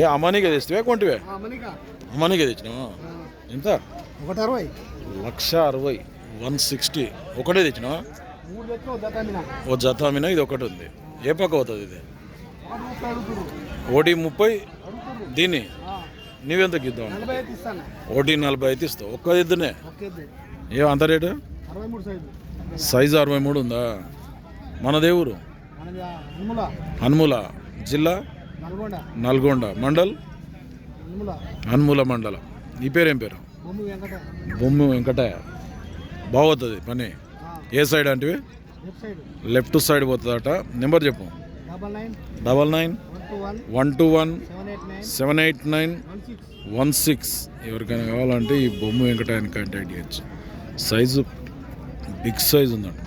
ఏ అమ్మానికే తెస్తావే కొంటివే? మనికా అమ్మానికే తెచ్చినావా? ఎంత? ఒకటి అరవై లక్ష అరవై వన్ సిక్స్టీ. ఒకటే తెచ్చినావా? తెచ్చిన ఓ జత మీద ఇది ఒకటి ఉంది. ఏ పక్క అవుతుంది ఇది? ఒకటి ముప్పై దీన్ని? నీవెంత ఇద్దాం? ఓడి నలభై అయితే ఇస్తావు. ఒక్క ఇద్దనే? ఏ అంత రేటు? సైజు. అరవై మూడు ఉందా? మన దేవురు మనది అనుముల హనుముల. జిల్లా? నల్గొండ. మండల్? అనుముల హనుముల మండలం. నీ పేరేం పేరు? బొమ్ము వెంకటయ్య. బాగుతుంది పని. ఏ సైడ్ అంటే లెఫ్ట్ సైడ్. పోతుందట. నెంబర్ చెప్పు. Double nine. One two one. Seven eight nine. One six. ఎవరికైనా కావాలంటే ఈ బొమ్మ వెంకటాయని కాంటాక్ట్ చేయొచ్చు. సైజు బిగ్ సైజ్ ఉందంట.